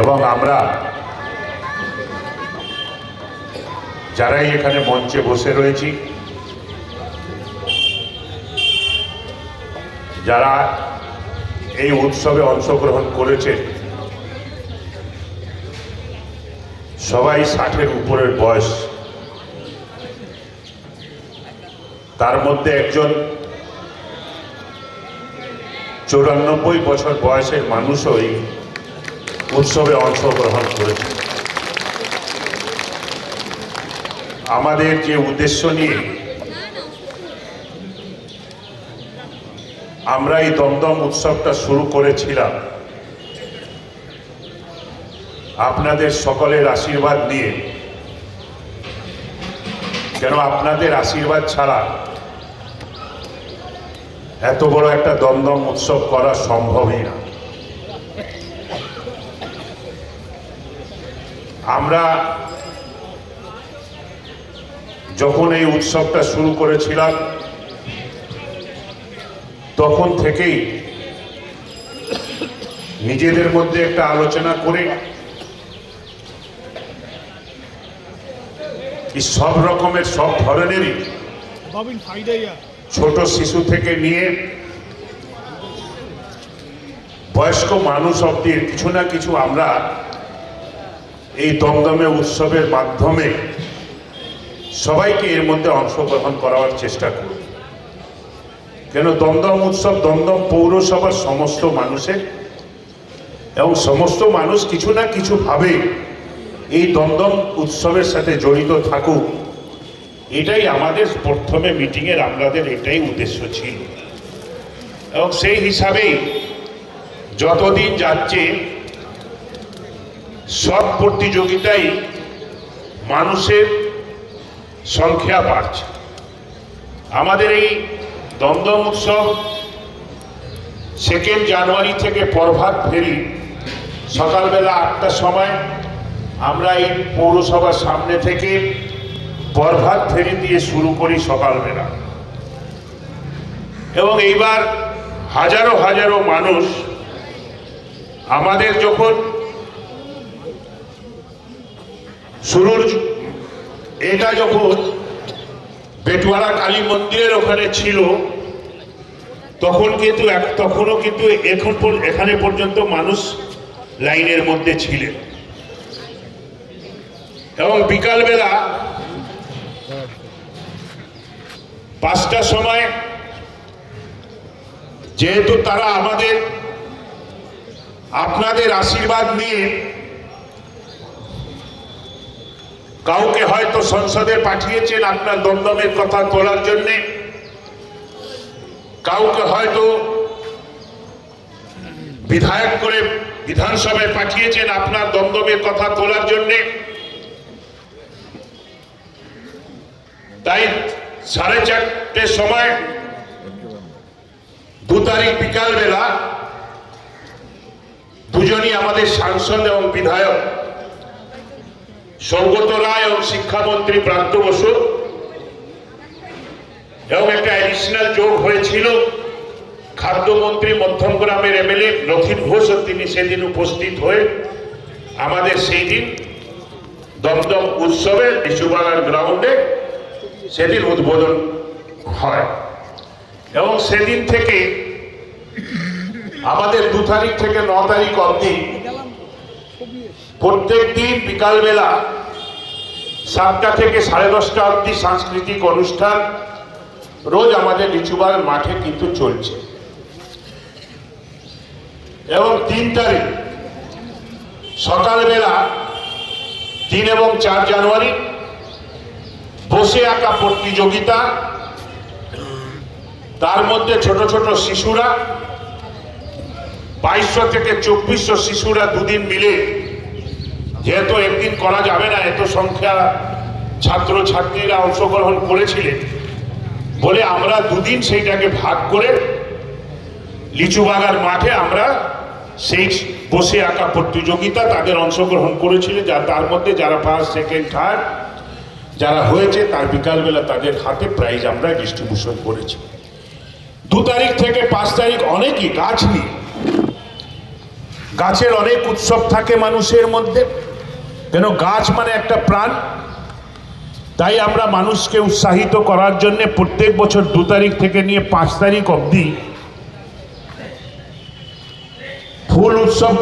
এবং আমরা যারাই এখানে মঞ্চে বসে রয়েছি, যারা এই উৎসবে অংশগ্রহণ করেছে, সবাই ষাটের উপরের বয়স। তার মধ্যে একজন চৌরানব্বই বছর বয়সের মানুষও এই উৎসবে অংশগ্রহণ করেছে। আমাদের যে উদ্দেশ্য নিয়ে আমরা এই দমদম উৎসবটা শুরু করেছিলাম, আপনাদের সকলের আশীর্বাদ নিয়ে। কেন আপনাদের আশীর্বাদ ছাড়া এত বড় একটা দমদম উৎসব করা সম্ভবই না। আমরা যখন এই উৎসবটা শুরু করেছিলাম তখন থেকেই নিজেদের মধ্যে একটা আলোচনা করে সব রকমের সব ধরনেরই ছোট শিশু থেকে নিয়ে বয়স্ক মানুষ অব্দি কিছু না কিছু আমরা এই দমদমে উৎসবের মাধ্যমে সবাইকে এর মধ্যে অংশগ্রহণ করার চেষ্টা করি কেন দমদম উৎসব দমদম পৌরসভার সমস্ত মানুষের এবং সমস্ত মানুষ কিছু না কিছু ভাবে এই দমদম উৎসবের সাথে জড়িত থাকুক। এটাই আমাদের প্রথমে মিটিংয়ের আমাদের এটাই উদ্দেশ্য ছিল। এবং সেই হিসাবেই যতদিন যাচ্ছে সব প্রতিযোগিতায় মানুষের সংখ্যা বাড়ছে। আমাদের এই দমদম উৎসব সেকেন্ড জানুয়ারি থেকে প্রভাত ফেরি সকালবেলা আটটার সময় আমরা এই পৌরসভার সামনে থেকে প্রভাত ফেরি দিয়ে শুরু করি সকালবেলা। এবং এইবার হাজারো হাজারো মানুষ আমাদের যখন শুরুর এটা যখন বেটুয়ারা কালী মন্দিরের ওখানে ছিল, তখন কিন্তু তখনও কিন্তু এখন এখানে পর্যন্ত মানুষ লাইনের মধ্যে ছিলেন। এবং বিকালবেলা পাঁচটার সময় যেহেতু তারা আমাদের, আপনাদের আশীর্বাদ নিয়ে কাউকে হয়তো সংসদে পাঠিয়েছেন আপনার দমদমের কথা তোলার জন্যে। কাউকে হয়তো বিধায়ক করে বিধানসভায় পাঠিয়েছেন আপনার দমদমের কথা তোলার জন্যে। তাই সাড়ে চারটের সময় দু তারিখ বিকালবেলা দুজনই আমাদের সাংসদ এবং বিধায়ক সৌগত রায় এবং শিক্ষামন্ত্রী প্রান্ত বসু এবং একটা অ্যাডিশনাল যোগ হয়েছিল। খাদ্যমন্ত্রী মধ্যমগ্রামের এমএলএ রথিন ঘোষও তিনি সেদিন উপস্থিত হয়ে আমাদের সেই দিন দমদম উৎসবে লিচুবাগান গ্রাউন্ডে সেদিন উদ্বোধন হয়। এবং সেদিন থেকে আমাদের দু তারিখ থেকে ন তারিখ অবধি প্রত্যেক দিন বিকালবেলা সাতটা থেকে সাড়ে দশটা অবধি সাংস্কৃতিক অনুষ্ঠান রোজ আমাদের লিচুবাগ মাঠে কিন্তু চলছে। এবং তিন তারিখ, সকালবেলা তিন এবং চার জানুয়ারি, বসে আঁকা প্রতিযোগিতা, তার মধ্যে ছোট ছোট শিশুরা, বাইশশো থেকে চব্বিশশো শিশুরা দুদিন মিলে যেহেতু একদিন করা যাবে না, এত সংখ্যা ছাত্র ছাত্রীরা অংশগ্রহণ করেছিলেন, বলে আমরা দুদিন সেইটাকে ভাগ করে লিচুবাগার মাঠে আমরা সেই বসে আঁকা প্রতিযোগিতা তাদের অংশগ্রহণ করেছিলেন যা তার মধ্যে যারা ফার্স্ট সেকেন্ড থার্ড যারা হয়েছে, তার বিকালবেলা তাদের হাতে প্রাইজ আমরা ডিস্ট্রিবিউশন করেছি। দু তারিখ থেকে পাঁচ তারিখ অনেকই গাছ নিয়ে। গাছের অনেক উৎসব থাকে মানুষের মধ্যে। কেন গাছ মানে একটা প্রাণ তাই আমরা মানুষকে উৎসাহিত করার জন্য প্রত্যেক বছর দু তারিখ থেকে নিয়ে পাঁচ তারিখ অবধি ফুল উৎসব,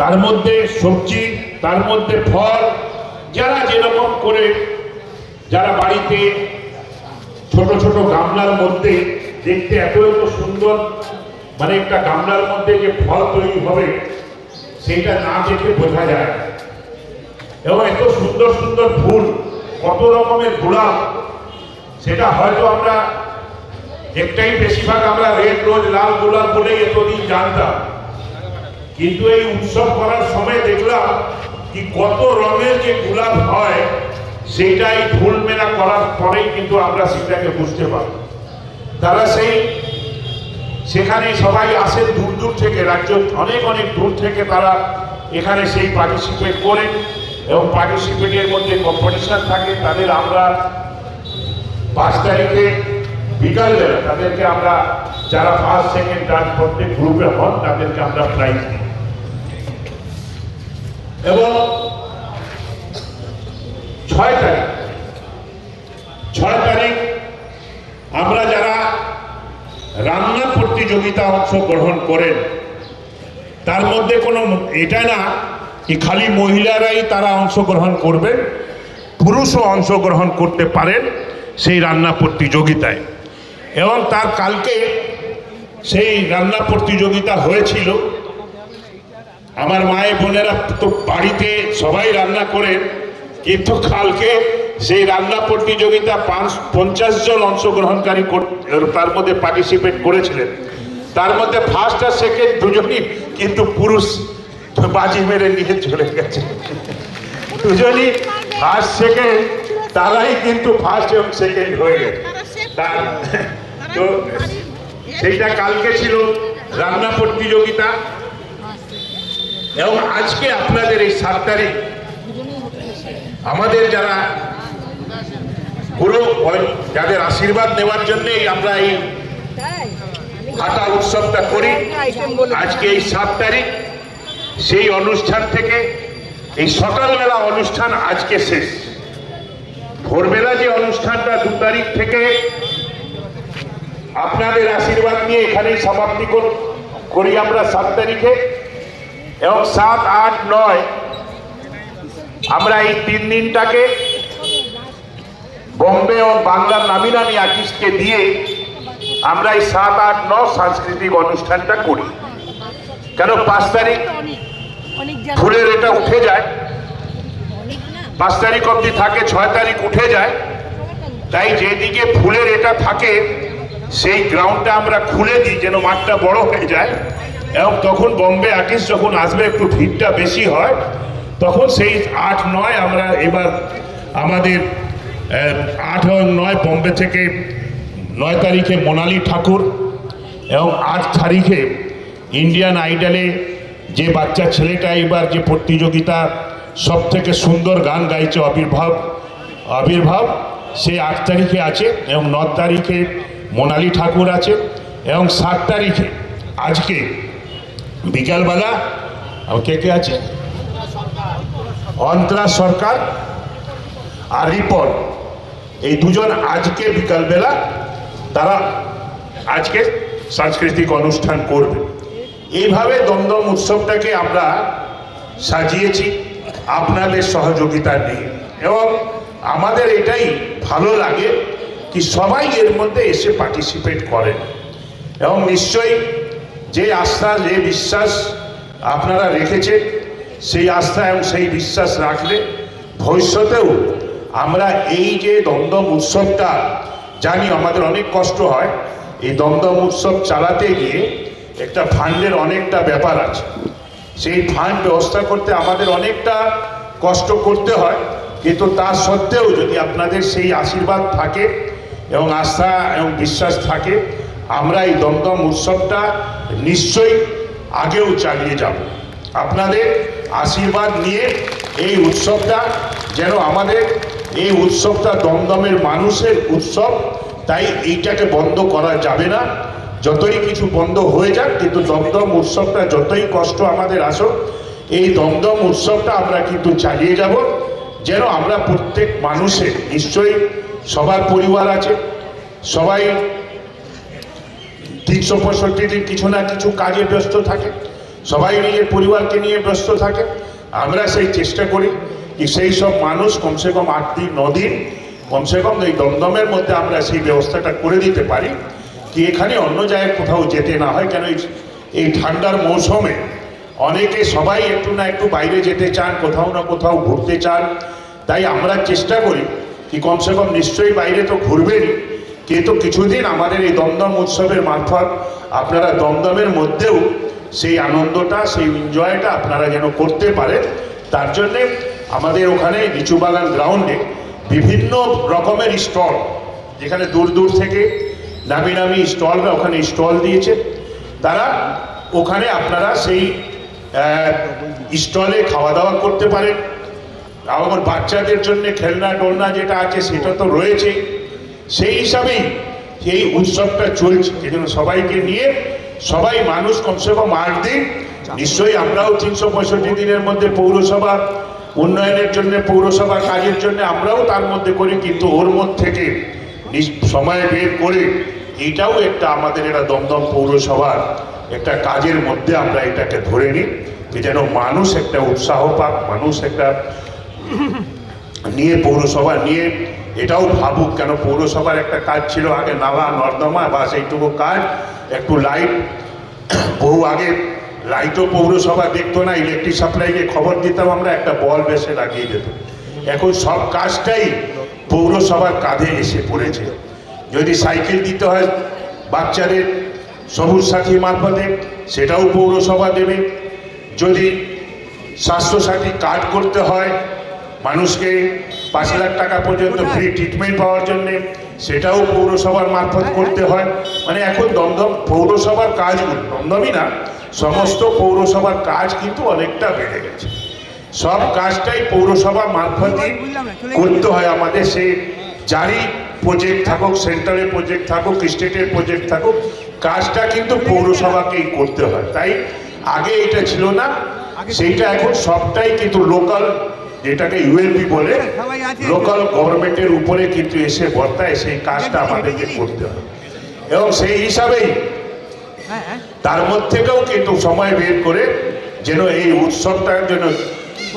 তার মধ্যে সবজি, তার মধ্যে ফল, যারা যেরকম করে যারা বাড়িতে ছোট ছোট গামলার মধ্যে দেখতে এত এত সুন্দর মানে একটা গামলার মধ্যে যে ফল তৈরি হবে, সেটা না দেখে বোঝা যায়। এবং এত সুন্দর সুন্দর ফুল, কত রকমের গোলাপ সেটা হয়তো আমরা একটাই বেশিরভাগ আমরা রেড, রোজ, লাল, গোলাপ বলে এতদিন জানতাম। কিন্তু এই উৎসব করার সময় দেখলাম কি কত রঙের যে গোলাপ হয় সেটাই ফুল মেলা করার পরেই কিন্তু আমরা সেটাকে বুঝতে পারি তারা সেই, সেখানে সবাই আসেন দূর দূর থেকে, রাজ্য অনেক অনেক দূর থেকে তারা এখানে সেই পার্টিসিপেট করেন। এবং পার্টিসিপেটের মধ্যে কম্পিটিশন থাকে, তাদের আমরা পাঁচ তারিখে বিকালবেলা তাদেরকে আমরা যারা ফার্স্ট সেকেন্ড থার্ড প্রত্যেক গ্রুপে হন, তাদেরকে আমরা প্রাইজ দিই। এবং ছয় তারিখ ছয় তারিখ আমরা যারা রান্না প্রতিযোগিতা অংশগ্রহণ করেন, তার মধ্যে কোনো এটা না কি খালি মহিলারাই তারা অংশগ্রহণ করবেন পুরুষও অংশগ্রহণ করতে পারেন সেই রান্না প্রতিযোগিতায়। এবং তার কালকে সেই রান্না প্রতিযোগিতা হয়েছিল। আমার মায়ের বোনেরা তো বাড়িতে সবাই রান্না করেন, কিন্তু কালকে সেই রান্না প্রতিযোগিতা পাঁচ, পঞ্চাশ জন অংশগ্রহণকারী কর- তার মধ্যে পার্টিসিপেট করেছিলেন। তার মধ্যে ফার্স্ট আর সেকেন্ড দুজনই কিন্তু পুরুষ বাজি মেরে নিয়ে চলে গেছে। দুজনই ফার্স্ট সেকেন্ড তারাই কিন্তু ফার্স্ট এবং সেকেন্ড হয়ে গেছে। তার তো সেইটা কালকে ছিল রান্না প্রতিযোগিতা। এবং আজকে আপনাদের এই সাত তারিখ আমাদের যারা পুরো যাদের আশীর্বাদ নেওয়ার জন্যই আমরা এই হাঁটা উৎসবটা করি। আজকে এই সাত তারিখ সেই অনুষ্ঠান থেকে, এই সকালবেলা অনুষ্ঠান আজকে শেষ। ভোরবেলা যে অনুষ্ঠানটা দু তারিখ থেকে, আপনাদের আশীর্বাদ নিয়ে এখানেই সমাপ্তি করি আমরা সাত তারিখে। এবং সাত, আট, নয়, আমরা এই তিন দিনটাকে বম্বে ও বাংলার নামি নামি আর্টিস্টকে দিয়ে আমরা এই সাত, আট ন সাংস্কৃতিক অনুষ্ঠানটা করি। কেন পাঁচ তারিখ? ফুলের এটা উঠে যায়। পাঁচ তারিখ অবধি থাকে ছয় তারিখ উঠে যায়। তাই যেদিকে ফুলের এটা থাকে সেই গ্রাউন্ডটা আমরা খুলে দিই যেন মাঠটা বড় হয়ে যায়। এবং তখন বম্বে আর্টিস্ট যখন আসবে একটু ভিড়টা বেশি হয় তখন সেই আট নয় আমরা এবার আমাদের আট এবং নয় বম্বে থেকে নয় তারিখে মোনালি ঠাকুর এবং আট তারিখে ইন্ডিয়ান আইডলে যে বাচ্চা ছেলেটা এবার যে প্রতিযোগিতা সব থেকে সুন্দর গান গাইছে আবির্ভাব আবির্ভাব, সে আট তারিখে আছে এবং ন তারিখে মোনালি ঠাকুর আছে এবং সাত তারিখে আজকে বিকালবেলা কে কে আছে? অন্তরা সরকার আর রিপন। এই দুজন আজকে বিকালবেলা তারা আজকে সাংস্কৃতিক অনুষ্ঠান করবে। এইভাবে দমদম উৎসবটাকে আমরা সাজিয়েছি। আপনাদের সহযোগিতা নিয়ে এবং আমাদের এটাই ভালো লাগে কি সবাই এর মধ্যে এসে পার্টিসিপেট করেন। এবং নিশ্চয়ই যে আস্থা, যে বিশ্বাস আপনারা রেখেছেন, সেই আস্থা এবং সেই বিশ্বাস রাখলে ভবিষ্যতেও আমরা এই যে দমদম উৎসবটা, জানি আমাদের অনেক কষ্ট হয়, এই দমদম উৎসব চালাতে গিয়ে একটা ফান্ডের অনেকটা ব্যাপার আছে। সেই ফান্ড ব্যবস্থা করতে আমাদের অনেকটা কষ্ট করতে হয়, কিন্তু তা সত্ত্বেও যদি আপনাদের সেই আশীর্বাদ থাকে এবং আস্থা এবং বিশ্বাস থাকে, আমরা এই দমদম উৎসবটা নিশ্চয়ই আগেও চালিয়ে যাব। আপনাদের আশীর্বাদ নিয়ে এই উৎসবটা যেন আমাদের, এই উৎসবটা দমদমের মানুষের উৎসব, তাই এইটাকে বন্ধ করা যাবে না। যতই কিছু বন্ধ হয়ে যাক, কিন্তু দমদম উৎসবটা যতই কষ্ট আমাদের আসুক, এই দমদম উৎসবটা আমরা কিন্তু চালিয়ে যাব। যেন আমরা প্রত্যেক মানুষের নিশ্চয়ই সবার পরিবার আছে, সবাই তিনশো পঁয়ষট্টি দিন কিছু না কিছু কাজে ব্যস্ত থাকে, সবাই নিজের পরিবারকে নিয়ে ব্যস্ত থাকে। আমরা সেই চেষ্টা করি যে সেই সব মানুষ কমসে কম আট দিন ন দিন কমসে কম এই দমদমের মধ্যে আমরা সেই ব্যবস্থাটা করে দিতে পারি। কি এখানে অন্য জায়গায় কোথাও যেতে না হয়? কেন এই- ঠান্ডার মৌসুমে অনেকে সবাই একটু না একটু বাইরে যেতে চান, কোথাও না কোথাও ঘুরতে চান। তাই আমরা চেষ্টা করি কি কমসে কম নিশ্চয়ই বাইরে তো ঘুরবেনই। কিন্তু কিছুদিন আমাদের এই দমদম উৎসবের মারফত আপনারা দমদমের মধ্যেও সেই আনন্দটা, সেই এনজয়টা আপনারা যেন করতে পারেন। তার জন্যে আমাদের ওখানে লিচুবাগান গ্রাউন্ডে বিভিন্ন রকমের স্টল, যেখানে দূর দূর থেকে নামি নামি স্টলরা ওখানে স্টল দিয়েছে। তারা ওখানে আপনারা সেই স্টলে খাওয়া দাওয়া করতে পারেন। আমার বাচ্চাদের জন্য খেলনা টোলনা যেটা আছে সেটা তো রয়েছেই সেই হিসাবেই এই উৎসবটা চলছে। এজন্য সবাইকে নিয়ে সবাই মানুষ কমসে কম আট দিন। নিশ্চয়ই আমরাও তিনশো পঁয়ষট্টি দিনের মধ্যে পৌরসভা, উন্নয়নের জন্য, পৌরসভা কাজের জন্য আমরাও তার মধ্যে করি কিন্তু ওর মধ্যে থেকে সময় বের করে এটাও একটা আমাদের এটা দমদম পৌরসভার একটা কাজের মধ্যে আমরা এটাকে ধরে নিই যে যেন মানুষ একটা উৎসাহ পাক, মানুষ একটা নিয়ে পৌরসভা নিয়ে এটাও ভাবুক কেন পৌরসভার একটা কাজ ছিল আগে নালা, নর্দমা বা সেইটুকু কাজ, একটু লাইট বহু আগে লাইটও পৌরসভা দেখতো না ইলেকট্রিক সাপ্লাইকে খবর দিতাম আমরা, একটা বল বেসে লাগিয়ে দিত। এখন সব কাজটাই পৌরসভার কাঁধে এসে পড়েছে। যদি সাইকেল দিতে হয় বাচ্চাদের, সবুজ সাথী মারফতে, সেটাও পৌরসভা দেবে। যদি স্বাস্থ্যসাথী কার্ড করতে হয় মানুষকে পাঁচ লাখ টাকা পর্যন্ত ফ্রি ট্রিটমেন্ট পাওয়ার জন্য, সেটাও পৌরসভার মারফত করতে হয়। মানে এখন দমদম পৌরসভার কাজগুলো দমদমই না, সমস্ত পৌরসভার কাজ কিন্তু অনেকটা বেড়ে গেছে। সব কাজটাই পৌরসভা মারফতই করতে হয় আমাদের সে যারই প্রজেক্ট থাকুক সেন্ট্রালের প্রজেক্ট থাকুক স্টেটের প্রজেক্ট থাকুক কাজটা কিন্তু পৌরসভাকেই করতে হয়। তাই আগে এটা ছিল না সেইটা এখন সবটাই কিন্তু লোকাল যেটাকে ইউএনপি বলে লোকাল গভর্নমেন্টের উপরে কিন্তু এসে বর্তায় সেই কাজটা আমাদেরকে করতে হয়। এবং সেই হিসাবেই তার মধ্যেও কিন্তু সময় বের করে যেন এই উৎসবটার জন্য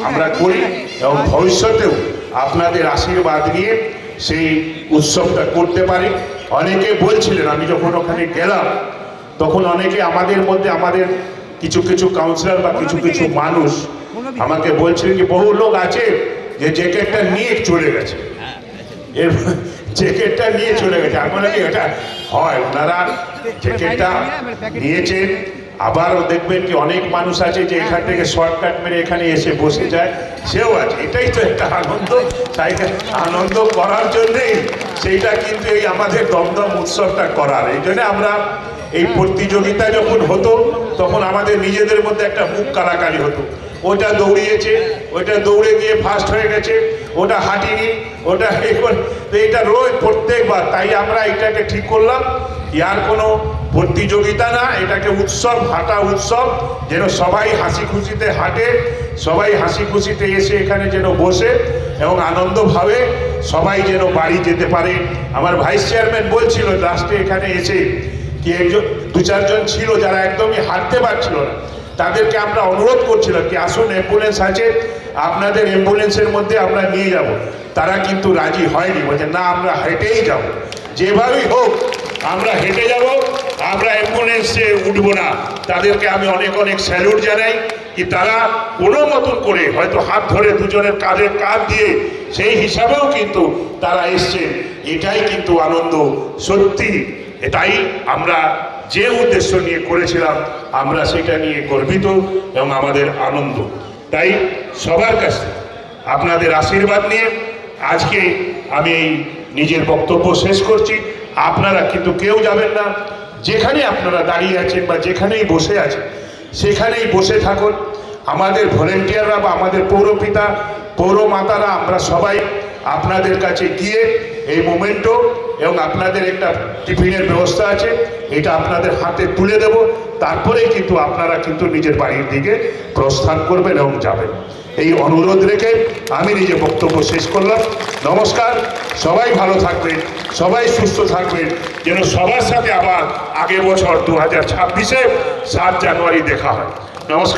আমরা করি এবং ভবিষ্যতেও আপনাদের আশীর্বাদ নিয়ে সেই উৎসবটা করতে পারি অনেকে বলছিলেন আমি যখন ওখানে গেলাম তখন অনেকে আমাদের মধ্যে আমাদের কিছু কিছু কাউন্সিলর বা কিছু কিছু মানুষ আমাকে বলছিলেন যে বহু লোক আছে যে জ্যাকেটটা নিয়ে চলে গেছে এর জ্যাকেটটা নিয়ে চলে গেছে এখন কি এটা হয় ওনারা জ্যাকেটটা নিয়েছেন আবারও দেখবেন কি অনেক মানুষ আছে যে এখান থেকে শর্টকাট মেরে এখানে এসে বসে যায়। সেও আছে। এটাই তো একটা আনন্দ। তাই আনন্দ করার জন্যেই সেইটা কিন্তু এই আমাদের দমদম উৎসবটা করার। এই জন্য আমরা এই প্রতিযোগিতা যখন হতো তখন আমাদের নিজেদের মধ্যে একটা মুখ কারাকারি হতো। ওটা দৌড়িয়েছে ওটা দৌড়ে গিয়ে ফার্স্ট হয়ে গেছে ওটা হাঁটিনি ওটা তো এটা রোজ প্রত্যেকবার। তাই আমরা এটাকে ঠিক করলাম। আর কোনো প্রতিযোগিতা না, এটাকে উৎসব হাঁটা উৎসব, যেন সবাই হাসি খুশিতে হাঁটে, সবাই হাসি খুশিতে এসে এখানে যেন বসে এবং আনন্দভাবে সবাই যেন বাড়ি যেতে পারে। আমার ভাইস চেয়ারম্যান বলছিল, লাস্টে এখানে এসে কি একজন, দু চারজন ছিল যারা একদমই হাঁটতে পারছিল না। তাদেরকে আমরা অনুরোধ করছিলাম কি, আসুন অ্যাম্বুলেন্স আছে, আপনাদের অ্যাম্বুলেন্সের মধ্যে আমরা নিয়ে যাব। তারা কিন্তু রাজি হয়নি, বলছে, না, আমরা হেঁটেই যাব। যেভাবেই হোক, আমরা হেঁটে যাব আমরা অ্যাম্বুলেন্সে উঠবো না। তাদেরকে আমি অনেক অনেক স্যালুট জানাই কি তারা কোনো মতন করে হয়তো হাত ধরে দুজনের কাঁধে কাঁধ দিয়ে সেই হিসাবেও কিন্তু তারা এসছেন এটাই কিন্তু আনন্দ, সত্যি। এটাই আমরা যে উদ্দেশ্য নিয়ে করেছিলাম, আমরা সেটা নিয়ে গর্বিত এবং আমাদের আনন্দ। তাই সবার কাছে আপনাদের আশীর্বাদ নিয়ে আজকে আমি নিজের বক্তব্য শেষ করছি। আপনারা কিন্তু কেউ যাবেন না। যেখানে আপনারা দাঁড়িয়ে আছেন বা যেখানেই বসে আছেন, সেখানেই বসে থাকুন। আমাদের ভলেন্টিয়াররা বা আমাদের পৌরপিতা, পৌরমাতারা, আমরা সবাই আপনাদের কাছে গিয়ে এই মোমেন্টও এবং আপনাদের একটা টিফিনের ব্যবস্থা আছে, এটা আপনাদের হাতে তুলে দেব। তারপরেই কিন্তু আপনারা কিন্তু নিজের বাড়ির দিকে প্রস্থান করবেন এবং যাবেন। এই অনুরোধ রেখে আমি নিজে বক্তব্য শেষ করলাম। নমস্কার, সবাই ভালো থাকবেন, সবাই সুস্থ থাকবেন, যেন সবার সাথে আবার আগের বছর দু হাজার ছাব্বিশে সাত জানুয়ারি দেখা হয়। নমস্কার।